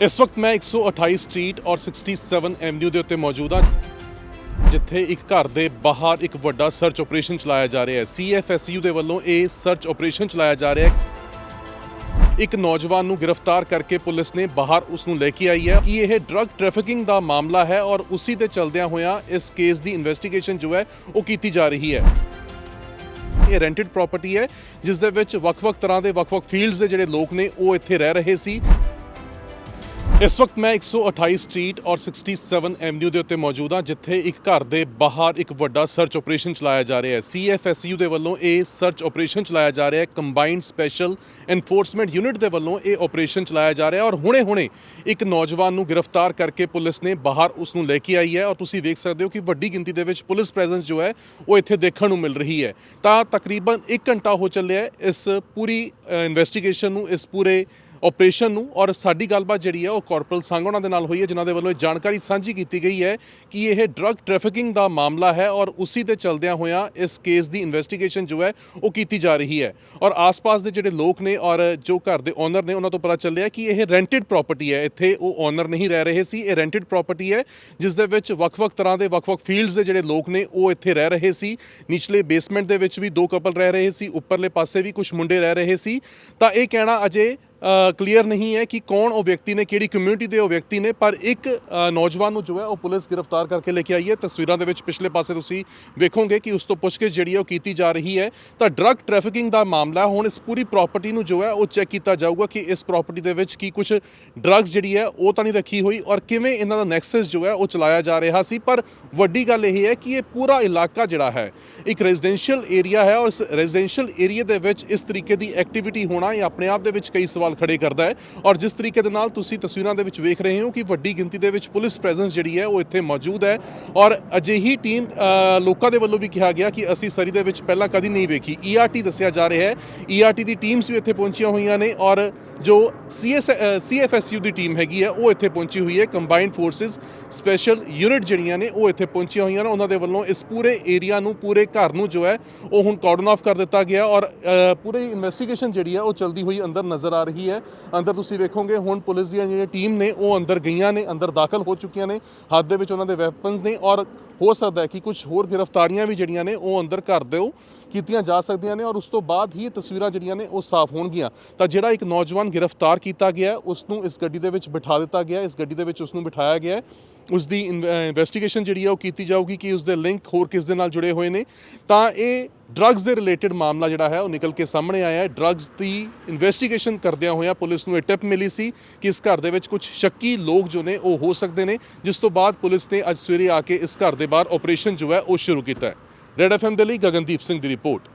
ਇਸ ਵਕਤ ਮੈਂ 128 ਸਟਰੀਟ ਔਰ 67 ਐਵਨਿਊ ਦੇ ਉੱਤੇ ਮੌਜੂਦ ਹਾਂ, ਜਿੱਥੇ ਇੱਕ ਘਰ ਦੇ ਬਾਹਰ ਇੱਕ ਵੱਡਾ ਸਰਚ ਆਪਰੇਸ਼ਨ ਚਲਾਇਆ ਜਾ ਰਿਹਾ ਹੈ। ਸੀਐਫਐਸਯੂ ਦੇ ਵੱਲੋਂ ਇਹ ਸਰਚ ਆਪਰੇਸ਼ਨ ਚਲਾਇਆ ਜਾ ਰਿਹਾ ਹੈ। ਇੱਕ ਨੌਜਵਾਨ ਨੂੰ ਗ੍ਰਿਫਤਾਰ ਕਰਕੇ ਪੁਲਿਸ ਨੇ ਬਾਹਰ ਉਸ ਨੂੰ ਲੈ ਕੇ ਆਈ ਹੈ। ਕਿ ਇਹ ਡਰੱਗ ਟ੍ਰੈਫਿਕਿੰਗ ਦਾ ਮਾਮਲਾ ਹੈ ਔਰ ਉਸੇ ਦੇ ਚਲਦਿਆਂ ਹੋਇਆਂ ਇਸ ਕੇਸ ਦੀ ਇਨਵੈਸਟੀਗੇਸ਼ਨ ਜੋ ਹੈ ਉਹ ਕੀਤੀ ਜਾ ਰਹੀ ਹੈ। ਇਹ ਰੈਂਟਡ ਪ੍ਰਾਪਰਟੀ ਹੈ, ਜਿਸ ਦੇ ਵਿੱਚ ਵੱਖ-ਵੱਖ ਤਰ੍ਹਾਂ ਦੇ ਵੱਖ-ਵੱਖ ਫੀਲਡਸ ਦੇ ਜਿਹੜੇ ਲੋਕ ਨੇ ਉਹ ਇੱਥੇ ਰਹਿ ਰਹੇ ਸੀ। ਇਸ ਵਕਤ ਮੈਂ 128 ਸਟਰੀਟ ਔਰ 67 ਐਵਨਿਊ ਦੇ ਉੱਤੇ ਮੌਜੂਦ ਹਾਂ, ਜਿੱਥੇ ਇੱਕ ਘਰ ਦੇ ਬਾਹਰ ਇੱਕ ਵੱਡਾ ਸਰਚ ਆਪਰੇਸ਼ਨ ਚਲਾਇਆ ਜਾ ਰਿਹਾ ਹੈ। ਸੀਐਫਐਸਯੂ ਦੇ ਵੱਲੋਂ ਇਹ ਸਰਚ ਆਪਰੇਸ਼ਨ ਚਲਾਇਆ ਜਾ ਰਿਹਾ ਹੈ। ਕੰਬਾਈਨਡ ਸਪੈਸ਼ਲ ਐਨਫੋਰਸਮੈਂਟ ਯੂਨਿਟ ਦੇ ਵੱਲੋਂ ਇਹ ਆਪਰੇਸ਼ਨ ਚਲਾਇਆ ਜਾ ਰਿਹਾ ਹੈ ਔਰ ਹੁਣੇ-ਹੁਣੇ ਇੱਕ ਨੌਜਵਾਨ ਨੂੰ ਗ੍ਰਿਫਤਾਰ ਕਰਕੇ ਪੁਲਿਸ ਨੇ ਬਾਹਰ ਉਸ ਨੂੰ ਲੈ ਕੇ ਆਈ ਹੈ ਔਰ ਤੁਸੀਂ ਵੇਖ ਸਕਦੇ ਹੋ ਕਿ ਵੱਡੀ ਗਿਣਤੀ ਦੇ ਵਿੱਚ ਪੁਲਿਸ ਪ੍ਰੈਜ਼ੈਂਸ ਜੋ ਹੈ, ਉਹ ਇੱਥੇ ਦੇਖਣ ਨੂੰ ਮਿਲ ਰਹੀ ਹੈ। ਤਾਂ ਤਕਰੀਬਨ 1 ਘੰਟਾ ਹੋ ਚੱਲਿਆ ਇਸ ਪੂਰੀ ਇਨਵੈਸਟੀਗੇਸ਼ਨ ਨੂੰ, ਇਸ ਪੂਰੇ ਆਪਰੇਸ਼ਨ ਨੂੰ ਔਰ ਸਾਡੀ ਗੱਲਬਾਤ ਜਿਹੜੀ ਹੈ ਉਹ ਕਾਰਪੋਰਲ ਸੰਘ ਉਹਨਾਂ ਦੇ ਨਾਲ ਹੋਈ ਹੈ, ਜਿਨ੍ਹਾਂ ਦੇ ਵੱਲੋਂ ਇਹ ਜਾਣਕਾਰੀ ਸਾਂਝੀ ਕੀਤੀ ਗਈ ਹੈ ਕਿ ਇਹ ਡਰੱਗ ਟ੍ਰੈਫਿਕਿੰਗ ਦਾ ਮਾਮਲਾ ਹੈ ਔਰ ਉਸੇ ਤੇ ਚਲਦਿਆਂ ਹੋਇਆਂ ਇਸ ਕੇਸ ਦੀ ਇਨਵੈਸਟੀਗੇਸ਼ਨ ਜੋ ਹੈ ਉਹ ਕੀਤੀ ਜਾ ਰਹੀ ਹੈ। ਔਰ ਆਸ-ਪਾਸ ਦੇ ਜਿਹੜੇ ਲੋਕ ਨੇ ਔਰ ਜੋ ਘਰ ਦੇ ਓਨਰ ਨੇ ਉਹਨਾਂ ਤੋਂ ਪਤਾ ਚੱਲਿਆ ਕਿ ਇਹ ਰੈਂਟਡ ਪ੍ਰਾਪਰਟੀ ਹੈ। ਇੱਥੇ ਉਹ ਓਨਰ ਨਹੀਂ ਰਹਿ ਰਹੇ ਸੀ। ਇਹ ਰੈਂਟਡ ਪ੍ਰਾਪਰਟੀ ਹੈ, ਜਿਸ ਦੇ ਵਿੱਚ ਵੱਖ-ਵੱਖ ਤਰ੍ਹਾਂ ਦੇ ਵੱਖ-ਵੱਖ ਫੀਲਡਸ ਦੇ ਜਿਹੜੇ ਲੋਕ ਨੇ ਉਹ ਇੱਥੇ ਰਹਿ ਰਹੇ ਸੀ। ਨਿਚਲੇ ਬੇਸਮੈਂਟ ਦੇ ਵਿੱਚ ਵੀ ਦੋ ਕਪਲ ਰਹਿ ਰਹੇ ਸੀ, ਉੱਪਰਲੇ ਪਾਸੇ ਵੀ ਕੁਝ ਮੁੰਡੇ ਰਹਿ ਰਹੇ ਸੀ। ਤਾਂ ਇਹ ਕਹਿਣਾ ਅਜੇ ਕਲੀਅਰ ਨਹੀਂ ਹੈ ਕਿ ਕੌਣ ਉਹ ਵਿਅਕਤੀ ਨੇ, ਕਿਹੜੀ ਕਮਿਊਨਿਟੀ ਦੇ ਉਹ ਵਿਅਕਤੀ ਨੇ, ਪਰ ਇੱਕ ਨੌਜਵਾਨ ਨੂੰ ਜੋ ਹੈ ਉਹ ਪੁਲਿਸ ਗ੍ਰਿਫਤਾਰ ਕਰਕੇ ਲੈ ਕੇ ਆਈ ਹੈ। ਤਸਵੀਰਾਂ ਦੇ ਵਿੱਚ ਪਿਛਲੇ ਪਾਸੇ ਤੁਸੀਂ ਵੇਖੋਗੇ ਕਿ ਉਸ ਤੋਂ ਪੁੱਛਗਿੱਛ ਜਿਹੜੀ ਹੈ ਉਹ ਕੀਤੀ ਜਾ ਰਹੀ ਹੈ। ਤਾਂ ਡਰੱਗ ਟ੍ਰੈਫਿਕਿੰਗ ਦਾ ਮਾਮਲਾ ਹੁਣ ਇਸ ਪੂਰੀ ਪ੍ਰਾਪਰਟੀ ਨੂੰ ਜੋ ਹੈ ਉਹ ਚੈੱਕ ਕੀਤਾ ਜਾਊਗਾ ਕਿ ਇਸ ਪ੍ਰਾਪਰਟੀ ਦੇ ਵਿੱਚ ਕੀ ਕੁਝ ਡਰੱਗਸ ਜਿਹੜੀ ਹੈ ਉਹ ਤਾਂ ਨਹੀਂ ਰੱਖੀ ਹੋਈ ਔਰ ਕਿਵੇਂ ਇਹਨਾਂ ਦਾ ਨੈਕਸਸ ਜੋ ਹੈ ਉਹ ਚਲਾਇਆ ਜਾ ਰਿਹਾ ਸੀ। ਪਰ ਵੱਡੀ ਗੱਲ ਇਹ ਹੈ ਕਿ ਇਹ ਪੂਰਾ ਇਲਾਕਾ ਜਿਹੜਾ ਹੈ, ਇੱਕ ਰੈਜ਼ੀਡੈਂਸ਼ੀਅਲ ਏਰੀਆ ਹੈ ਔਰ ਇਸ ਰੈਜ਼ੀਡੈਂਸ਼ੀਅਲ ਏਰੀਆ ਦੇ ਵਿੱਚ ਇਸ ਤਰੀਕੇ ਦੀ ਐਕਟੀਵਿਟੀ ਹੋਣਾ ਇਹ ਆਪਣੇ ਆਪ ਦੇ ਵਿੱਚ ਕਈ ਸਵਾਲ ਖੜੇ ਕਰਦਾ ਹੈ। ਔਰ ਜਿਸ ਤਰੀਕੇ ਦੇ ਨਾਲ ਤੁਸੀਂ ਤਸਵੀਰਾਂ ਦੇ ਵਿੱਚ ਵੇਖ ਰਹੇ ਹੋ ਕਿ ਵੱਡੀ ਗਿਣਤੀ ਦੇ ਵਿੱਚ ਪੁਲਿਸ ਪ੍ਰੈਜ਼ੈਂਸ ਜਿਹੜੀ ਹੈ ਉਹ ਇੱਥੇ ਮੌਜੂਦ ਹੈ। ਔਰ ਅਜਿਹੀ ਟੀਮ ਲੋਕਾਂ ਦੇ ਵੱਲੋਂ ਵੀ ਕਿਹਾ ਗਿਆ ਕਿ ਅਸੀਂ ਸਰੀ ਦੇ ਵਿੱਚ ਪਹਿਲਾਂ ਕਦੀ ਨਹੀਂ ਵੇਖੀ। ਈਆਰਟੀ ਦੱਸਿਆ ਜਾ ਰਿਹਾ ਹੈ। ਈਆਰਟੀ ਦੀ ਟੀਮਸ ਵੀ ਇੱਥੇ ਪਹੁੰਚੀਆਂ ਹੋਈਆਂ ਨੇ ਔਰ ਜੋ ਸੀਐਸ ਸੀਐਫਐਸਯੂ ਦੀ ਟੀਮ ਹੈਗੀ ਹੈ ਉਹ ਇੱਥੇ ਪਹੁੰਚੀ ਹੋਈ ਹੈ। ਕੰਬਾਈਨਡ ਫੋਰਸਿਸ ਸਪੈਸ਼ਲ ਯੂਨਿਟ ਜਿਹੜੀਆਂ ਨੇ ਉਹ ਇੱਥੇ ਪਹੁੰਚੀਆਂ ਹੋਈਆਂ ਨੇ। ਉਹਨਾਂ ਦੇ ਵੱਲੋਂ ਇਸ ਪੂਰੇ ਏਰੀਆ ਨੂੰ ਪੂਰੇ ਘਰ ਨੂੰ ਜੋ ਹੈ ਉਹ ਹੁਣ ਕਾਰਡਨ ਆਫ ਕਰ ਦਿੱਤਾ ਗਿਆ। ਔਰ ਅ, ਪੂਰੀ ਇਨਵੈਸਟੀਗੇਸ਼ਨ ਜਿਹੜੀ ਹੈ ਉਹ ਚਲਦੀ ਹੋਈ ਅੰਦਰ ਨਜ਼ਰ ਆ ਰਹੀ ਹੈ। ਅੰਦਰ ਤੁਸੀਂ ਵੇਖੋਗੇ, ਹੁਣ ਪੁਲਿਸ ਦੀਆਂ ਜਿਹੜੀਆਂ ਟੀਮ ਨੇ, ਉਹ ਅੰਦਰ ਗਈਆਂ ਨੇ, ਅੰਦਰ ਦਾਖਲ ਹੋ ਚੁੱਕੀਆਂ ਨੇ। ਹੱਥ ਦੇ ਵਿੱਚ ਉਹਨਾਂ ਦੇ ਵੈਪਨਸ ਨੇ ਔਰ ਹੋ ਸਕਦਾ ਹੈ ਕਿ ਕੁਝ ਹੋਰ ਗ੍ਰਿਫਤਾਰੀਆਂ ਵੀ ਜਿਹੜੀਆਂ ਨੇ, ਉਹ ਅੰਦਰ ਕਰ ਦਿਓ। ਕੀਤੀਆਂ ਜਾ ਸਕਦੀਆਂ ਨੇ ਔਰ ਉਸ ਤੋਂ ਬਾਅਦ ਹੀ ਤਸਵੀਰਾਂ ਜਿਹੜੀਆਂ ਨੇ ਉਹ ਸਾਫ਼ ਹੋਣਗੀਆਂ। ਤਾਂ ਜਿਹੜਾ ਇੱਕ ਨੌਜਵਾਨ ਗ੍ਰਿਫਤਾਰ ਕੀਤਾ ਗਿਆ ਹੈ, ਉਸ ਨੂੰ ਇਸ ਗੱਡੀ ਦੇ ਵਿੱਚ ਬਿਠਾ ਦਿੱਤਾ ਗਿਆ ਇਸ ਗੱਡੀ ਦੇ ਵਿੱਚ ਉਸ ਨੂੰ ਬਿਠਾਇਆ ਗਿਆ ਹੈ। ਉਸ ਦੀ ਇਨਵੈਸਟੀਗੇਸ਼ਨ ਜਿਹੜੀ ਹੈ ਉਹ ਕੀਤੀ ਜਾਊਗੀ ਕਿ ਉਸ ਦੇ ਲਿੰਕ ਹੋਰ ਕਿਸ ਦੇ ਨਾਲ ਜੁੜੇ ਹੋਏ ਨੇ। ਤਾਂ ਇਹ ਡਰੱਗਸ ਦੇ ਰਿਲੇਟਡ ਮਾਮਲਾ ਜਿਹੜਾ ਹੈ ਉਹ ਨਿਕਲ ਕੇ ਸਾਹਮਣੇ ਆਇਆ ਹੈ। ਡਰੱਗਸ ਦੀ ਇਨਵੈਸਟੀਗੇਸ਼ਨ ਕਰਦਿਆਂ ਹੋਇਆਂ ਪੁਲਿਸ ਨੂੰ ਇਹ ਟਿਪ ਮਿਲੀ ਸੀ ਕਿ ਇਸ ਘਰ ਦੇ ਵਿੱਚ ਕੁਝ ਸ਼ੱਕੀ ਲੋਕ ਜੋ ਨੇ ਉਹ ਹੋ ਸਕਦੇ ਨੇ ਜਿਸ ਤੋਂ ਬਾਅਦ ਪੁਲਿਸ ਨੇ ਅੱਜ ਸਵੇਰੇ ਆ ਕੇ ਇਸ ਘਰ ਦੇ ਬਾਹਰ ਆਪਰੇਸ਼ਨ ਜੋ ਹੈ ਉਹ ਸ਼ੁਰੂ ਕੀਤਾ ਹੈ। ਰੈਡ ਐਫਐਮ ਦੇ ਲਈ ਗਗਨਦੀਪ ਸਿੰਘ ਦੀ ਰਿਪੋਰਟ।